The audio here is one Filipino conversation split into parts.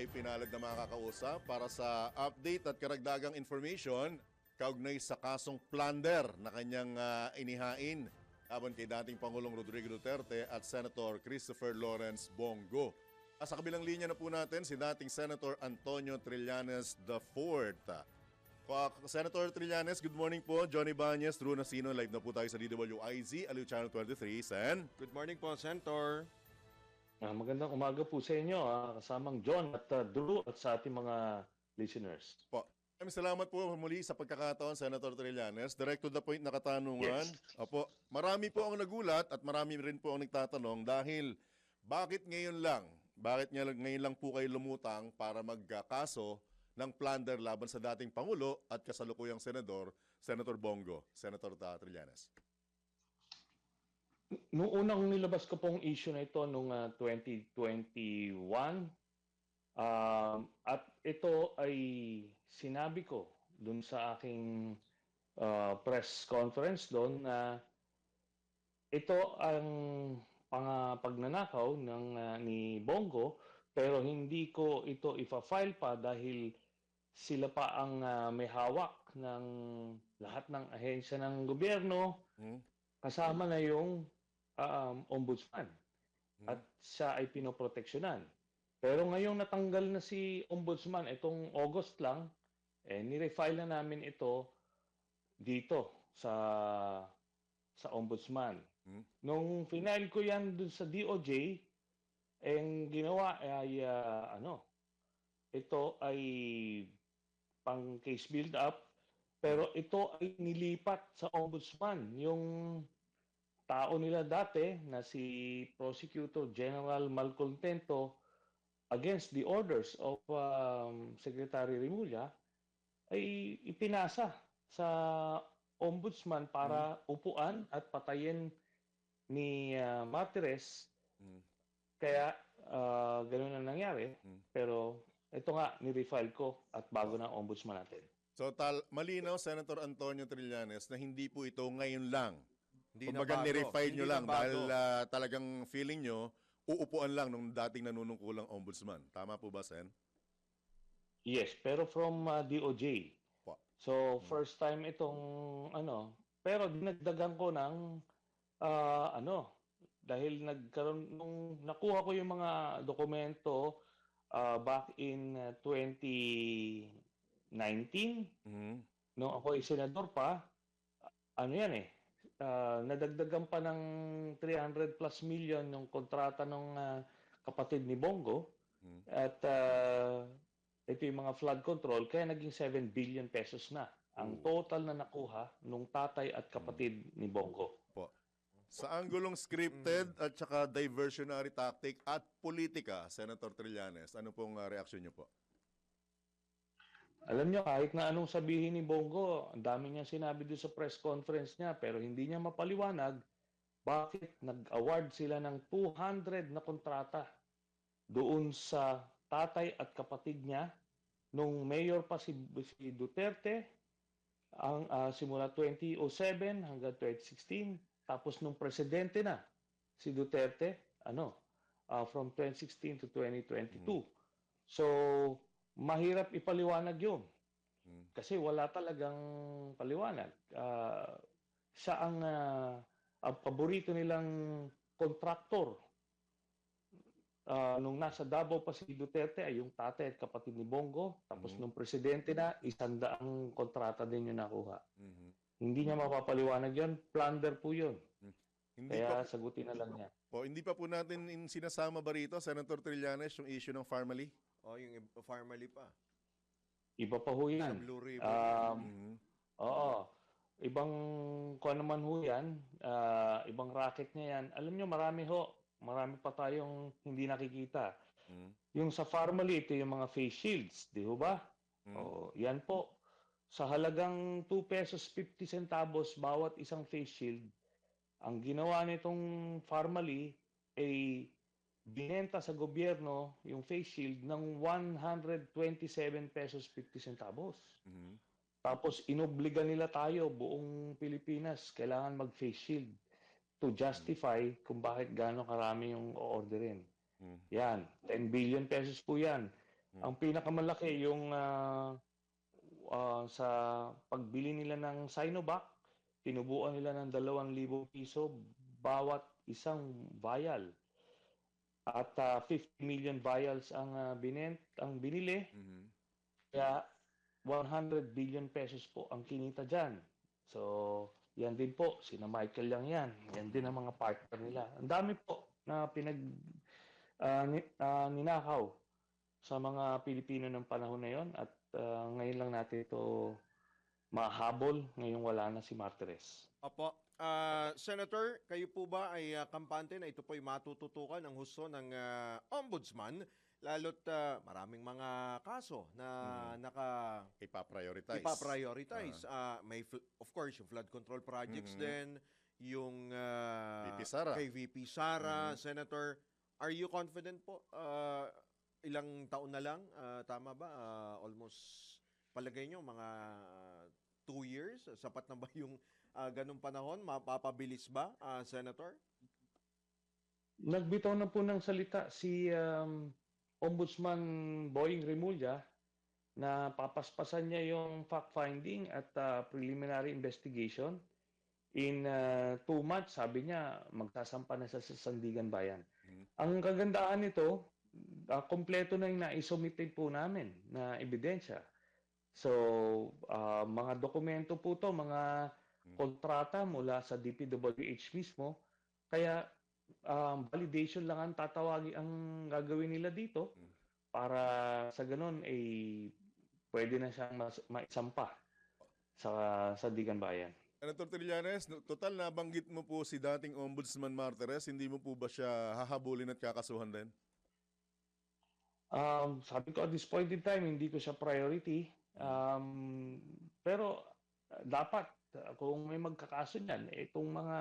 tayo pinalad na makakausap para sa update at karagdagang information kaugnay sa kasong plunder na kanyang ah, inihain laban kay dating Pangulong Rodrigo Duterte at Senator Christopher Lawrence Bongo. Ah, Sa kabilang linya na po natin si dating Senator Antonio Trillanes IV. Pa- Senator Trillanes, good morning po. Johnny Banyes, Drew Nasino, live na po tayo sa DWIZ, Aliw Channel 23. Sen? Good morning po, Senator. Ah, magandang umaga po sa inyo, ah, kasamang John at ah, Drew at sa ating mga listeners. Po. Maraming salamat po muli sa pagkakataon, Senator Trillanes. Direct to the point na katanungan. Opo, marami po ang nagulat at marami rin po ang nagtatanong dahil bakit ngayon lang, bakit nga- ngayon lang po kayo lumutang para magkaso ng plunder laban sa dating Pangulo at kasalukuyang Senador, Senator Bongo, Senator Trillanes. Noong unang nilabas ko pong issue na ito noong ah, 2021, um, at ito ay sinabi ko dun sa aking ah, press conference doon na ito ang pang pagnanakaw ng ah, ni Bongo pero hindi ko ito ifa-file pa dahil sila pa ang ah, may hawak ng lahat ng ahensya ng gobyerno Hmm? kasama na yung um, ombudsman at siya ay pinoproteksyonan. Pero ngayong natanggal na si ombudsman, itong August lang, eh, nirefile na namin ito dito sa sa ombudsman. Hmm. Nung final ko yan dun sa DOJ, ang ginawa ay ah, ano, ito ay pang case build up pero ito ay nilipat sa ombudsman yung tao nila dati na si Prosecutor General Malcontento against the orders of um, Secretary Remulla ay ipinasa sa ombudsman para upuan at patayin ni uh, Martires Hmm. kaya uh, ganun ang nangyari Hmm. pero ito nga ni-refile ko at bago na ombudsman natin So tal malinaw Senator Antonio Trillanes na hindi po ito ngayon lang. Hindi na Kumbaga bago. ni-refine nyo Hindi na lang dahil ah, talagang feeling nyo uupuan lang nung dating nanunungkulang ombudsman. Tama po ba, Sen? Yes, pero from uh, DOJ. Po. So first time itong ano, pero dinagdagan ko ng ah, ano dahil nagkaroon nung nakuha ko yung mga dokumento ah, back in uh, 2019 Mhm. nung ako ay senador pa, ano yan eh, ah, nadagdagan pa ng 300 plus million yung kontrata ng ah, kapatid ni Bongo. Hmm. At ah, ito yung mga flood control, kaya naging 7 billion pesos na ang total na nakuha nung tatay at kapatid ni Bongo. Po. Sa anggulong scripted at saka diversionary tactic at politika, Senator Trillanes, ano pong ah, reaksyon nyo po? Alam niyo, kahit na anong sabihin ni Bongo, ang dami niya sinabi doon sa press conference niya, pero hindi niya mapaliwanag bakit nag-award sila ng 200 na kontrata doon sa tatay at kapatid niya nung mayor pa si, si Duterte ang ah, simula 2007 hanggang 2016 tapos nung presidente na si Duterte ano ah, from 2016 to 2022 so mahirap ipaliwanag yun Hmm. kasi wala talagang paliwanag Ah, siya ang ah, ang paborito nilang kontraktor Ah, nung nasa Davao pa si Duterte ay yung tatay at kapatid ni Bongo. Tapos nung presidente na, isandaang kontrata din yung nakuha. Mhm. Hindi niya mapapaliwanag yun. Plunder po yun. Hindi Kaya pa sagutin na lang niya. po, hindi pa po natin in sinasama ba rito, Senator Trillanes, yung issue ng Farmally? O, yung ib- farmally pa. Iba pa ho Sa yan. Blue Ribbon. Um, Mhm. Oo. Ibang kung ano man ho yan, ah, ibang racket niya yan. Alam niyo, marami ho. Marami pa tayong hindi nakikita. Mhm. Yung sa Farmally, ito yung mga face shields. Di ho ba? Mhm. Oo, yan po. Sa halagang 2 pesos 50 centavos bawat isang face shield, ang ginawa nitong Farmally ay binenta sa gobyerno yung face shield ng 127 pesos 50 centavos. Mhm. Tapos inobliga nila tayo buong Pilipinas kailangan mag face shield to justify kung bakit gaano karami yung orderin. Mhm. Yan, 10 billion pesos po yan. Hmm. Ang pinakamalaki yung ah, ah, sa pagbili nila ng Sinovac, tinubuan nila ng 2,000 piso bawat isang vial. At ah, 50 million vials ang ah, binent, ang binili. Mhm. Kaya 100 billion pesos po ang kinita dyan. So, yan din po, sina Michael lang yan. Yan din ang mga partner nila. Ang dami po na pinag ah, ni- ah, ninakaw sa mga Pilipino ng panahon na yon at ah, ngayon lang natin ito mahabol ngayong wala na si Martires. Opo. Ah, Senator, kayo po ba ay ah, kampante na ito po ay matututukan ng husto ng ah, ombudsman lalo't ah, maraming mga kaso na naka Ipaprioritize. ipaprioritize. Ah, may fl- of course yung flood control projects Mhm. din, yung ah, VP Sara. kay VP Sara, Mhm. Senator, are you confident po ah, ilang taon na lang ah, tama ba? Ah, almost palagay nyo mga two years, sapat na ba yung ah, ganung panahon? Mapapabilis ba, ah, Senator? Nagbitaw na po ng salita si um, Ombudsman Boying Remulla na papaspasan niya yung fact-finding at uh, preliminary investigation. In uh, two months, sabi niya, magsasampa na siya sa Sandigan Bayan. Mhm. Ang kagandahan nito, uh, kompleto na yung naisumite po namin na ebidensya. So, uh, mga dokumento po to, mga. Kontrata mula sa DPWH mismo. Kaya um, validation lang ang tatawagi ang gagawin nila dito Mm. para sa ganun ay pwede na siyang mas, maisampa sa sa Digan Bayan. Senator Trillanes, total nabanggit mo po si dating Ombudsman Martires, hindi mo po ba siya hahabulin at kakasuhan din? Um, sabi ko at this point in time hindi ko siya priority. Um, pero dapat kung may magkakaso niyan, itong mga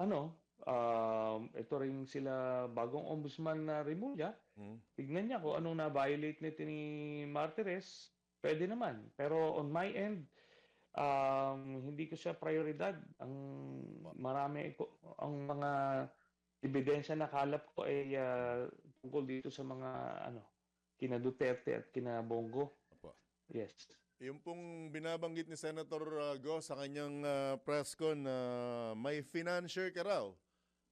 ano, um, ito rin sila bagong ombudsman na Remulla, Hmm? tignan niya kung anong na-violate nito ni Martires, pwede naman. Pero on my end, um, hindi ko siya prioridad. Ang marami ko, ang mga ebidensya na kalap ko ay ah, tungkol dito sa mga ano, kina Duterte at kina Bongo. Opo. Yes. Yung pong binabanggit ni Senator uh, Go sa kanyang uh, press con na may financier ka raw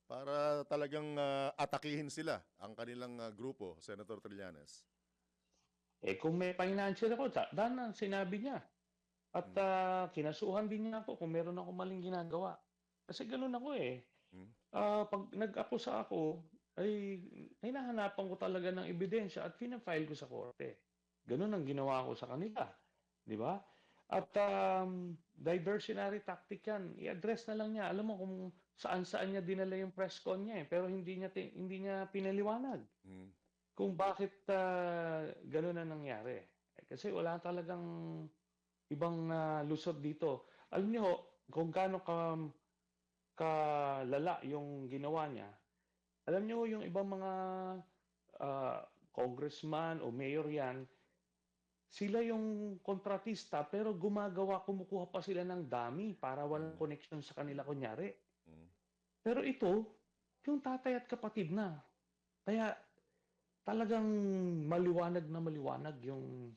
para talagang uh, atakihin sila ang kanilang uh, grupo, Senator Trillanes. Eh kung may financial ako, da- dahil na sinabi niya. At ah, kinasuhan din niya ako kung meron ako maling ginagawa. Kasi ganun ako eh. Hmm. Ah, pag nag-akusa ako, ay hinahanapan ko talaga ng ebidensya at pinafile ko sa korte. Ganun ang ginawa ko sa kanila. Di ba? At um, diversionary tactic yan. I-address na lang niya. Alam mo kung saan-saan niya dinala yung press con niya eh. Pero hindi niya, hindi niya pinaliwanag Hmm. kung bakit ah, gano'n na nangyari. Eh, kasi wala talagang ibang ah, lusot dito. Alam niyo, kung gaano ka kalala yung ginawa niya, alam niyo yung ibang mga ah, congressman o mayor yan, sila yung kontratista pero gumagawa, kumukuha pa sila ng dami para walang connection sa kanila kunyari. Hmm. Pero ito, yung tatay at kapatid na. Kaya talagang maliwanag na maliwanag yung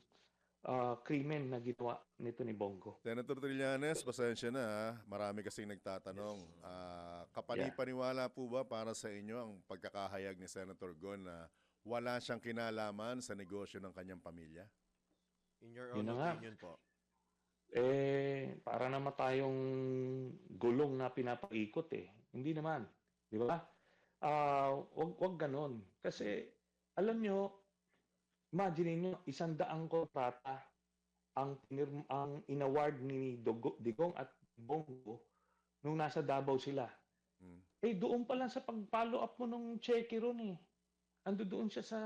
ah, krimen na ginawa nito ni Bongo. Senator Trillanes, pasensya na. ha. Marami kasing nagtatanong. Ah, kapanipaniwala po ba para sa inyo ang pagkakahayag ni Senator Gon na wala siyang kinalaman sa negosyo ng kanyang pamilya? In your Yun own nga. opinion po. Eh, para naman tayong gulong na pinapaikot eh. Hindi naman. Di ba? Ah, wag, wag ganon. Kasi, alam nyo, imagine nyo, isang daang kontrata ang, ang inaward ni Dogo, Digong at Bongo nung nasa Davao sila. Hmm. Eh, doon pa lang sa pag-follow up mo nung cheque ron eh. Ando doon siya sa,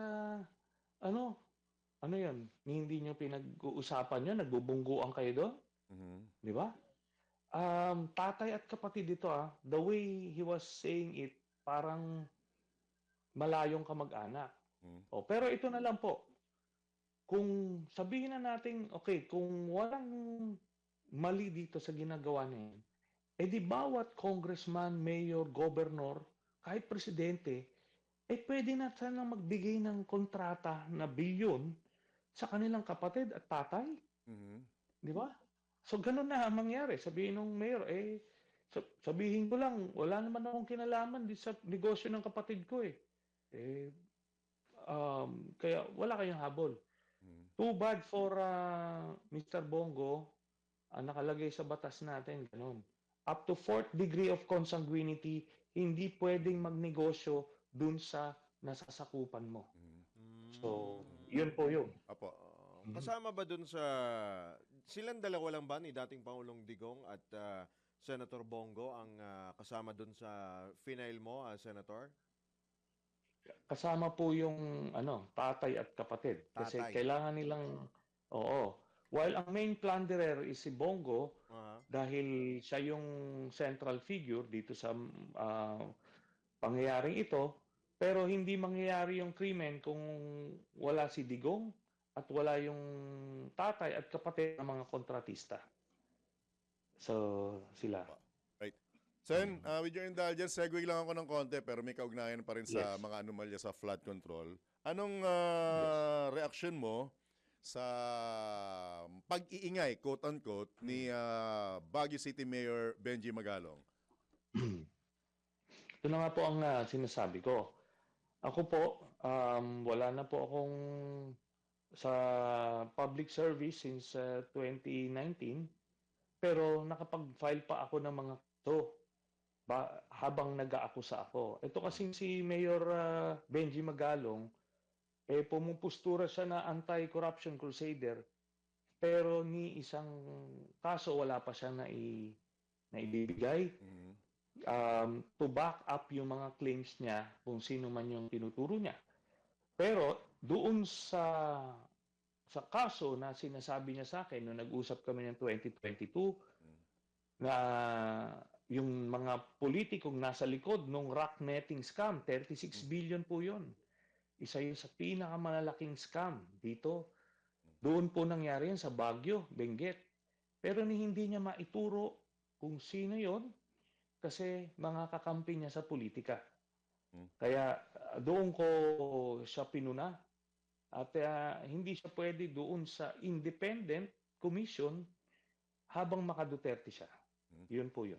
ano, ano yun? Hindi nyo pinag-uusapan yun? Nagbubungguan kayo doon? Mhm. Di ba? Um, tatay at kapatid dito ah, the way he was saying it, parang malayong kamag-anak. Hmm. Oh, pero ito na lang po. Kung sabihin na natin, okay, kung walang mali dito sa ginagawa niya, eh di bawat congressman, mayor, governor, kahit presidente, eh pwede na sanang magbigay ng kontrata na bilyon sa kanilang kapatid at tatay. Mhm. Di ba? So, ganun na ang mangyari. Sabihin ng mayor, eh, sa- sabihin ko lang, wala naman akong kinalaman di sa negosyo ng kapatid ko eh. Eh, um, kaya wala kayong habol. Mhm. Too bad for uh, Mr. Bongo, ang nakalagay sa batas natin, ganun. Up to fourth degree of consanguinity, hindi pwedeng magnegosyo dun sa nasasakupan mo. Mhm. So, yun po yun. Apo. Uh, kasama ba dun sa silang dalawa lang ba ni dating Pangulong Digong at uh, Senator Bongo ang uh, kasama dun sa final mo, uh, Senator? kasama po yung ano, tatay at kapatid. Kasi Tatay. kailangan nilang oo. While ang main plunderer is si Bongo Aha. dahil siya yung central figure dito sa ah, pangyayaring ito, pero hindi mangyayari yung krimen kung wala si Digong at wala yung tatay at kapatid ng mga kontratista. So, sila. Sen, uh, with your indulgence, segue lang ako ng konti pero may kaugnayan pa rin sa Yes. mga anomalya sa flood control. Anong uh, reaction mo sa pag-iingay, quote-unquote, ni uh, Baguio City Mayor Benji Magalong? Ito na nga po ang ah, sinasabi ko. Ako po, um, wala na po akong sa public service since ah, 2019, pero nakapag-file pa ako ng mga to ba, habang nag-aakusa ako. Ito kasing si Mayor ah, Benji Magalong, eh pumupustura siya na anti-corruption crusader, pero ni isang kaso wala pa siya na, i, na ibibigay Mhm. Um, to back up yung mga claims niya kung sino man yung tinuturo niya. Pero doon sa sa kaso na sinasabi niya sa akin nung nag-usap kami ng 2022 na yung mga politikong nasa likod nung rock netting scam, 36 billion po yun. Isa yun sa pinakamalalaking scam dito. Doon po nangyari yan sa Baguio, Benguet. Pero ni hindi niya maituro kung sino yon kasi mga kakampi niya sa politika. Hmm. Kaya uh, doon ko siya pinuna at uh, hindi siya pwede doon sa independent commission habang makaduterte siya. Hmm. Yun po yun.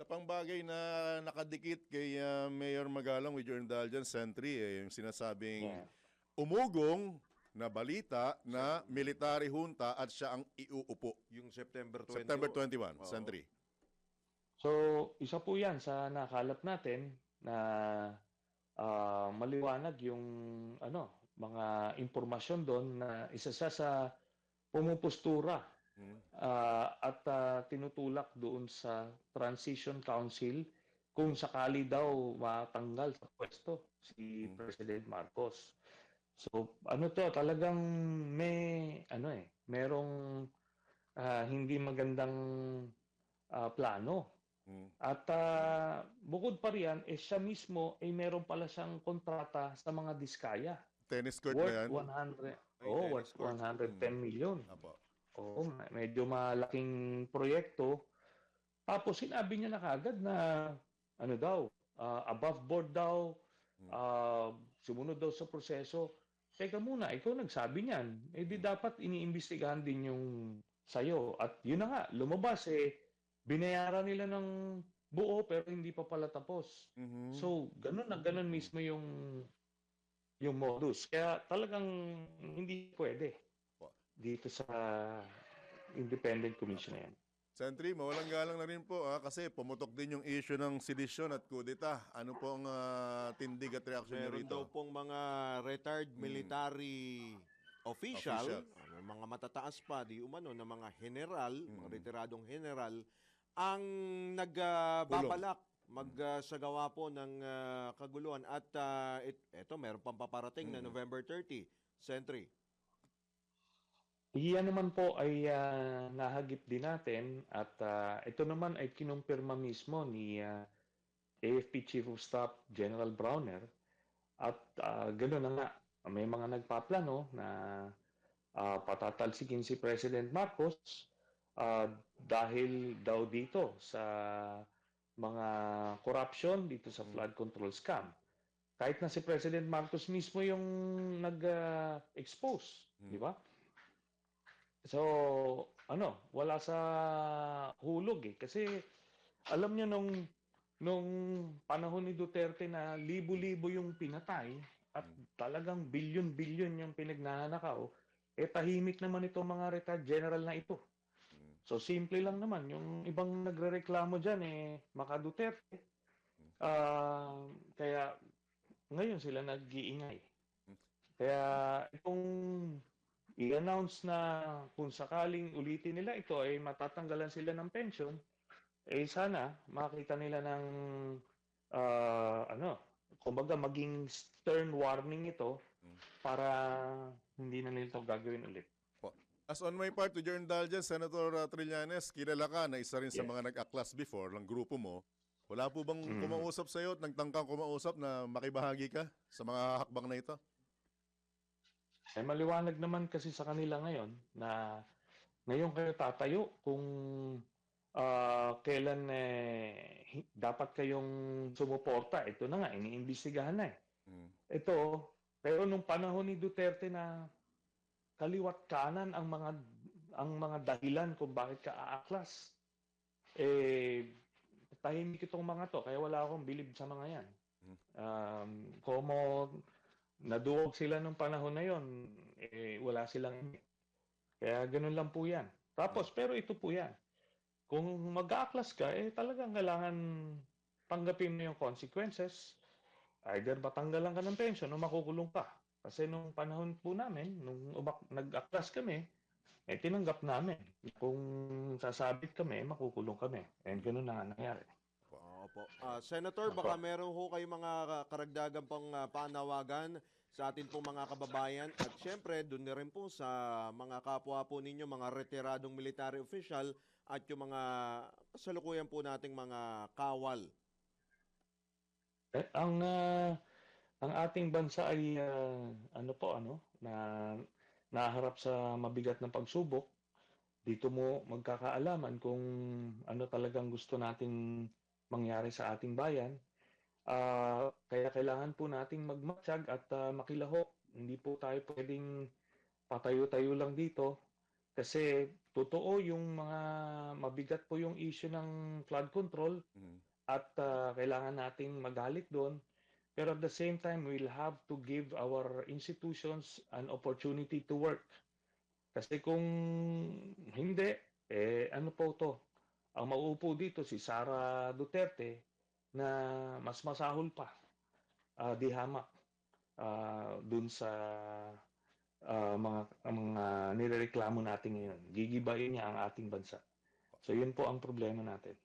Sa pang bagay na nakadikit kay uh, Mayor Magalong with your indulgence, Sentry, eh, yung sinasabing Yeah. umugong na balita na military junta at siya ang iuupo. Yung September 20. September 21, Oo. Sentry. So, isa po yan sa nakalap natin na ah, maliwanag yung ano, mga impormasyon doon na isa siya sa pumupostura Mhm. ah, at ah, tinutulak doon sa Transition Council kung sakali daw matanggal sa pwesto si Mm. President Marcos. So ano to talagang may ano eh merong ah, hindi magandang ah, plano At ah, bukod pa riyan eh siya mismo ay meron pala siyang kontrata sa mga diskaya Tennis court na worth yan. 100 Ay, oh worth court. 110 million Apo. Oo, ma- medyo malaking proyekto. Tapos sinabi niya na kagad na ano daw, ah, above board daw, Hmm. ah, sumunod daw sa proseso. Teka muna, ikaw nagsabi niyan. Eh di dapat iniimbestigahan din yung sayo. At yun na nga, lumabas eh, binayaran nila ng buo pero hindi pa pala tapos. Mhm. So, ganun na ganun mismo yung yung modus. Kaya talagang hindi pwede dito sa independent commission na yan. Sentry, mawalang galang na rin po ah, kasi pumutok din yung issue ng sedisyon at kudeta. Ano po ang ah, tindig at reaction niyo Meron rito? daw pong mga retired military official, Official. ano, mga matataas pa, di umano, na mga general, mga Mm. retiradong general, ang nagbabalak magsagawa po ng ah, kaguluhan. At ah, it, eto, meron pang paparating na Mm. November 30, Sentry. Iyan naman po ay ah, nahagip din natin at ah, ito naman ay kinumpirma mismo ni ah, AFP Chief of Staff General Browner at uh, gano'n na nga may mga nagpaplano na ah, patatalsikin si President Marcos ah, dahil daw dito sa mga corruption dito sa flood control scam. kahit na si President Marcos mismo yung nag-expose, Hmm. di ba? So, ano, wala sa hulog eh. Kasi alam niyo nung nung panahon ni Duterte na libo-libo yung pinatay at talagang bilyon-bilyon yung pinagnanakaw, eh tahimik naman itong mga retired general na ito. So simple lang naman, yung ibang nagrereklamo dyan eh, maka Duterte. Ah, kaya ngayon sila nag-iingay. Kaya itong i-announce na kung sakaling ulitin nila ito ay matatanggalan sila ng pension, eh sana makita nila ng ah, ano, kumbaga maging stern warning ito para hindi na nila ito gagawin ulit. As on my part, to your indulgence, Senator uh, Trillanes, kilala ka na isa rin sa Yes. mga nag-aklas before ng grupo mo. Wala po bang Mm. kumausap sa iyo at nagtangkang kumausap na makibahagi ka sa mga hakbang na ito? Eh maliwanag naman kasi sa kanila ngayon na ngayon kayo tatayo kung ah, kailan eh, dapat kayong sumuporta. Ito na nga, iniimbestigahan na eh. Mm. Ito, pero nung panahon ni Duterte na kaliwat kanan ang mga ang mga dahilan kung bakit ka aaklas. Eh, tahimik itong mga to, kaya wala akong bilib sa mga yan. Um, como naduwag sila nung panahon na yon, eh, wala silang Kaya ganun lang po yan. Tapos, pero ito po yan. Kung mag-aaklas ka, eh talagang kailangan tanggapin mo yung consequences. Either matanggalan ka ng pension o makukulong ka. Kasi nung panahon po namin, nung umak- nag-aklas kami, eh tinanggap namin. Kung sasabit kami, makukulong kami. And ganun na nga nangyari. Opo. Ah, Senator, baka meron ho kayo mga ka- karagdagan pang ah, panawagan sa atin pong mga kababayan at syempre doon na rin po sa mga kapwa po ninyo, mga retiradong military official at yung mga kasalukuyan po nating mga kawal. Eh, ang ah, ang ating bansa ay ah, ano po ano na naharap sa mabigat na pagsubok. Dito mo magkakaalaman kung ano talagang gusto nating mangyari sa ating bayan. Ah, kaya kailangan po nating magmatsyag at ah, makilahok. Hindi po tayo pwedeng patayo-tayo lang dito kasi totoo yung mga mabigat po yung issue ng flood control Mm. at uh, kailangan nating magalit doon. Pero at the same time, we'll have to give our institutions an opportunity to work. Kasi kung hindi, eh ano po to? Ang mauupo dito si Sara Duterte na mas masahol pa ah, di hamak ah, dun sa ah, mga mga nirereklamo natin ngayon. Gigibayin niya ang ating bansa. So yun po ang problema natin.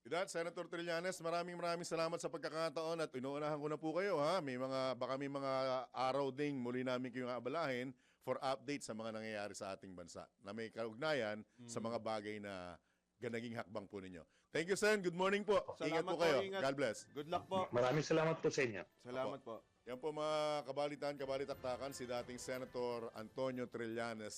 With that, Senator Trillanes, maraming maraming salamat sa pagkakataon at inuunahan ko na po kayo ha. May mga baka may mga araw ding muli namin kayong abalahin for update sa mga nangyayari sa ating bansa na may kaugnayan sa mga bagay na ganaging hakbang po ninyo. Thank you, Sen. Good morning po. ingat Salamat po po, kayo. ingat. God bless. Good luck po. Maraming salamat po sa inyo. Salamat po. Yan po mga kabalitan, kabalitaktakan, si dating Senator Antonio Trillanes